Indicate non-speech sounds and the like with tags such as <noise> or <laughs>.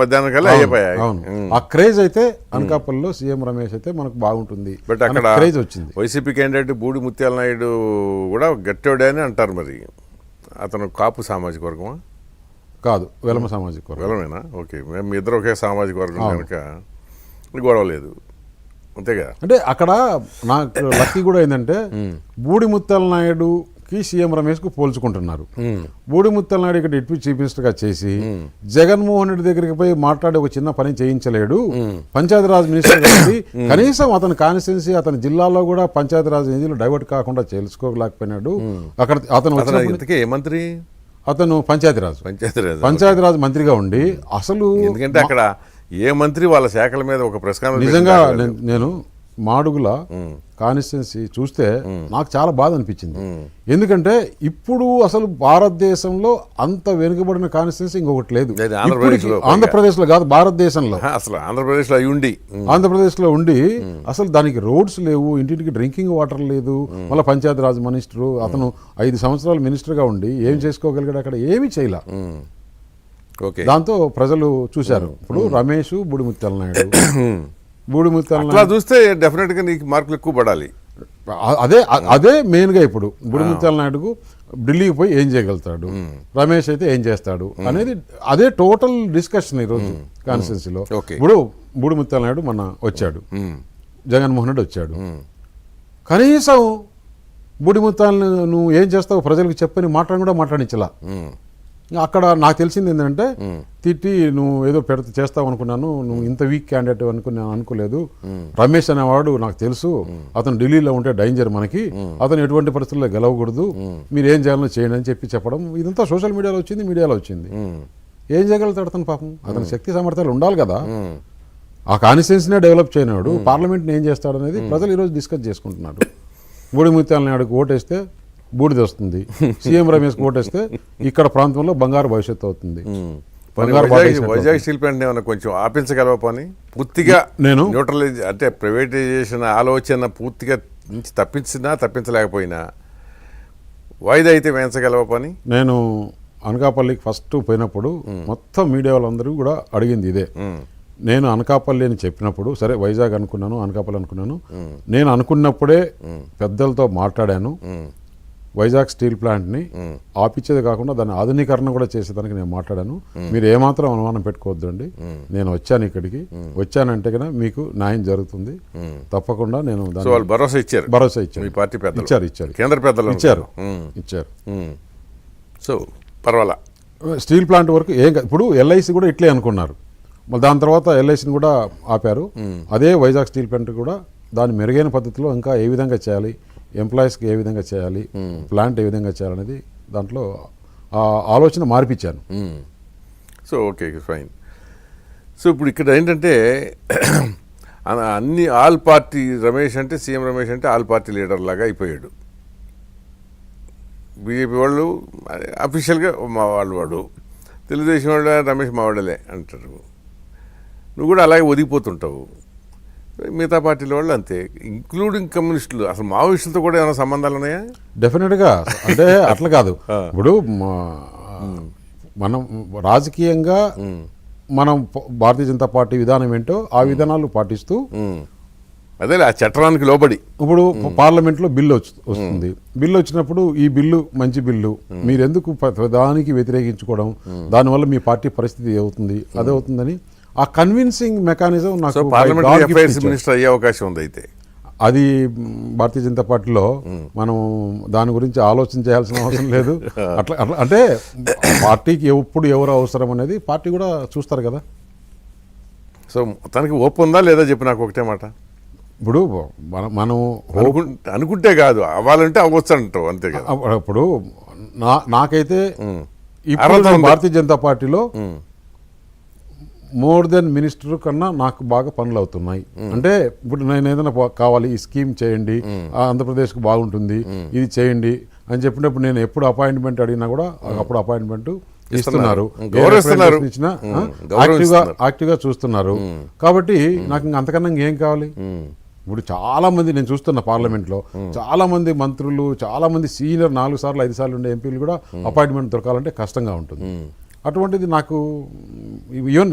మధ్యాహ్నం కల్లా అయిపోయాయి అవును. ఆ క్రేజ్ అయితే అనకాపల్లిలో సీఎం రమేష్ అయితే మనకు బాగుంటుంది. బట్ అక్కడ క్రేజ్ వచ్చింది. వైసీపీ క్యాండిడేట్ బూడి ముత్యాల నాయుడు కూడా గట్టోడే అని అంటారు మరి. అతను కాపు సామాజిక వర్గమా? కాదు వెలమ సామాజిక వర్గం. వెళ్ళమేనా ఓకే. మేము ఇద్దరు ఒకే సామాజిక వర్గం కనుక గొడవ లేదు. అంతేగా? అంటే అక్కడ నాకు లక్కీ కూడా ఏంటంటే బూడి ముత్యాల నాయుడుకి సీఎం రమేష్కు పోల్చుకుంటున్నారు బూడి ముత్యాల నాయుడు ఇక్కడ డిప్యూటీ చీఫ్ మినిస్టర్గా చేసి జగన్మోహన్ రెడ్డి దగ్గరికి పోయి మాట్లాడి ఒక చిన్న పని చేయించలేడు. పంచాయతీరాజ్ మినిస్టర్ కాబట్టి <coughs> కనీసం అతని కాన్స్టిట్యున్సీ అతని జిల్లాలో కూడా పంచాయతీరాజ్ నిధులు డైవర్ట్ కాకుండా తెలుసుకోలేకపోయినాడు అక్కడ అతను మంత్రి? అతను పంచాయతీరాజ్. పంచాయతీరాజ్ పంచాయతీరాజ్ మంత్రిగా ఉండి అసలు ఎందుకంటే అక్కడ ఏ మంత్రి వాళ్ళ శాఖల మీద ఒక ప్రెస్ కాన్ఫరెన్స్ నిజంగా నేను మాడుగుల కాన్స్టిట్యున్సీ చూస్తే నాకు చాలా బాధ అనిపించింది. ఎందుకంటే ఇప్పుడు అసలు భారతదేశంలో అంత వెనుకబడిన కాన్స్టిట్యున్సీ ఇంకొకటి లేదు. ఇప్పటికి- ఆంధ్రప్రదేశ్లో కాదు భారతదేశంలో. అసలు ఆంధ్రప్రదేశ్లో అయి ఉండి. ఆంధ్రప్రదేశ్లో ఉండి అసలు దానికి రోడ్స్ లేవు ఇంటింటికి డ్రింకింగ్ వాటర్ లేదు. మళ్ళీ పంచాయతీరాజ్ మినిస్టరు అతను ఐదు సంవత్సరాలు మినిస్టర్గా ఉండి ఏం చేసుకోగలిగాడు అక్కడ ఏమీ చేయలే. ఓకే. దాంతో ప్రజలు చూశారు. ఇప్పుడు రమేష్ బుడిముత్యాల నాయుడు. బుడిముత్యాల నాయుడు అట్లా చూస్తే డెఫినెట్గా నీకు మార్కులు ఎక్కువ పడాలి. అదే అ- అదే మెయిన్గా ఇప్పుడు బుడిముత్యాల నాయుడుకు ఢిల్లీకి పోయి ఏం చేయగలుగుతాడు? రమేష్ అయితే ఏం చేస్తాడు? అనేది అదే టోటల్ డిస్కషన్ ఈరోజు కాన్స్టిట్యున్సీలో. ఇప్పుడు బుడిముత్యాల నాయుడు మొన్న వచ్చాడు. జగన్మోహన్ రెడ్డి వచ్చాడు. కనీసం బుడిముత్యాలను నువ్వు ఏం చేస్తావు ప్రజలకు చెప్పని మాట్లాడి కూడా మాట్లాడించలా. అక్కడ నాకు తెలిసింది ఏంటంటే తిట్టి నువ్వు ఏదో పెడత చేస్తావు అనుకున్నాను నువ్వు ఇంత వీక్ క్యాండిడేట్ అనుకుని నేను అనుకోలేదు రమేష్ అనేవాడు నాకు తెలుసు. అతను ఢిల్లీలో ఉంటే డేంజర్ మనకి. అతను ఎటువంటి పరిస్థితుల్లో గెలవకూడదు. మీరు ఏం చేయాలో చేయండి అని చెప్పి చెప్పడం. ఇదంతా సోషల్ మీడియాలో వచ్చింది మీడియాలో వచ్చింది. ఏం చేయగలుగుతాడు అతను పాపం? అతని శక్తి సామర్థ్యాలు ఉండాలి కదా. ఆ కాన్స్టిట్యున్సీనే డెవలప్ చేయనాడు. పార్లమెంట్ని ఏం చేస్తాడు అనేది ప్రజలు ఈరోజు డిస్కస్ చేసుకుంటున్నారు. బూడి ముత్యాల నాయుడుకు ఓటేస్తే బూడిద వస్తుంది సీఎం రమేష్ ఓటేస్తే ఇక్కడ ప్రాంతంలో బంగారు భవిష్యత్తు అవుతుంది. వైజాగ్ స్టీల్ ప్లాంట్ ఏమైనా కొంచెం ఆపించగలవా పని? పూర్తిగా నేను- న్యూట్రలైజ్ అంటే ప్రైవేటైజేషన్ ఆలోచన పూర్తిగా నుంచి తప్పించినా తప్పించలేకపోయినా వాయిదా అయితే వేయించగలవా పని? నేను అనకాపల్లికి ఫస్ట్ పోయినప్పుడు మొత్తం మీడియా వాళ్ళందరూ కూడా అడిగింది ఇదే. నేను అనకాపల్లి అని చెప్పినప్పుడు సరే వైజాగ్ అనుకున్నాను అనకాపల్లి అనుకున్నాను. నేను అనుకున్నప్పుడే పెద్దలతో మాట్లాడాను. వైజాగ్ స్టీల్ ప్లాంట్ని ఆపిచ్చేది కాకుండా దాని ఆధునీకరణ కూడా చేసేదానికి నేను మాట్లాడాను. మీరు ఏమాత్రం అనుమానం పెట్టుకోవద్దండి. నేను వచ్చాను ఇక్కడికి. వచ్చానంటే కనుక మీకు న్యాయం జరుగుతుంది. తప్పకుండా నేను దాన్ని భరోసా ఇచ్చారు. భరోసా మీ ఇచ్చాను పార్టీ పెద్దలు. ఇచ్చారు ఇచ్చారు. కేంద్ర పెద్దలు ఇచ్చారు ఇచ్చారు. సో పర్వాలా? స్టీల్ ప్లాంట్ వరకు ఏం కాదు. ఇప్పుడు ఎల్ఐసి కూడా ఇట్లే అనుకున్నారు. మళ్ళీ దాని తర్వాత ఎల్ఐసిని కూడా ఆపారు. అదే వైజాగ్ స్టీల్ ప్లాంట్ కూడా దాని మెరుగైన పద్ధతిలో ఇంకా ఏ విధంగా చేయాలి? ఎంప్లాయీస్కి ఏ విధంగా చేయాలి? ప్లాంట్ ఏ విధంగా చేయాలనేది దాంట్లో ఆ ఆలోచన మార్పిచ్చాను మ్మ్. సో ఓకే ఫైన్ సో ఇప్పుడు ఇక్కడ ఏంటంటే <clears throat> అన- అన్ని ఆల్ పార్టీ రమేష్ అంటే సీఎం రమేష్ అంటే ఆల్ పార్టీ లీడర్ లాగా అయిపోయాడు. బీజేపీ వాళ్ళు అఫీషియల్గా మా వాళ్ళు వాడు. తెలుగుదేశం వాళ్ళు రమేష్ మా వాళ్ళలే అంటారు. నువ్వు కూడా అలాగే ఒదిగిపోతుంటావు. మిగతా పార్టీల వాళ్ళు అంతే. ఇంక్లూడింగ్ కమ్యూనిస్టులు అసలు మావోయిస్టులతో కూడా ఏమైనా సంబంధాలు ఉన్నాయా? డెఫినెట్గా అంటే <laughs> అట్లా కాదు. ఇప్పుడు మనం రాజకీయంగా మనం భారతీయ జనతా పార్టీ విధానం ఏంటో ఆ విధానాలు పాటిస్తూ. అదే ఆ చట్టానికి లోబడి. ఇప్పుడు పార్లమెంట్లో బిల్లు వచ్చి- వస్తుంది. బిల్లు వచ్చినప్పుడు ఈ బిల్లు మంచి బిల్లు. మీరు ఎందుకు ప్ర- దానికి వ్యతిరేకించుకోవడం? దానివల్ల మీ పార్టీ పరిస్థితి అవుతుంది అదే అవుతుందని ఆ కన్విన్సింగ్ మెకానిజం నాకు. మినిస్టర్ అయ్యే అవకాశం ఉంది అయితే. అది భారతీయ జనతా పార్టీలో మనం దాని గురించి ఆలోచన చేయాల్సిన అవసరం లేదు. <laughs> అట్లా అంటే పార్టీకి ఎప్పుడు ఎవరు అవసరం అనేది పార్టీ కూడా చూస్తారు కదా. సో తనకి ఓపు ఉందా లేదా చెప్పి నాకు ఒకటే మాట. ఇప్పుడు మనం మనం అనుకు- అనుకుంటే కాదు అవ్వాలంటే అవ్వచ్చు అంటావు అంతే కదా. అప్పుడు- ఇప్పుడు నా నాకైతే ఇప్పుడు నేను ఉంది. భారతీయ జనతా పార్టీలో మోర్ దెన్ మినిస్టర్ కన్నా నాకు బాగా పనులు అవుతున్నాయి. అంటే ఇప్పుడు నేను ఏదైనా కావాలి ఈ స్కీమ్ చేయండి ఆంధ్రప్రదేశ్కి బాగుంటుంది ఇది చేయండి అని చెప్పినప్పుడు నేను ఎప్పుడు అపాయింట్మెంట్ అడిగినా కూడా అప్పుడు అపాయింట్మెంట్ ఇస్తున్నారు. ఇచ్చినా. యాక్టివ్గా యాక్టివ్గా చూస్తున్నారు. కాబట్టి నాకు ఇంక అంతకన్నా ఇంకేం కావాలి? ఇప్పుడు చాలా మంది నేను చూస్తున్న పార్లమెంట్లో చాలా మంది మంత్రులు చాలా మంది సీనియర్ నాలుగు సార్లు ఐదు సార్లు ఉండే ఎంపీలు కూడా అపాయింట్మెంట్ దొరకాలంటే కష్టంగా ఉంటుంది. అటువంటిది నాకు ఈవెన్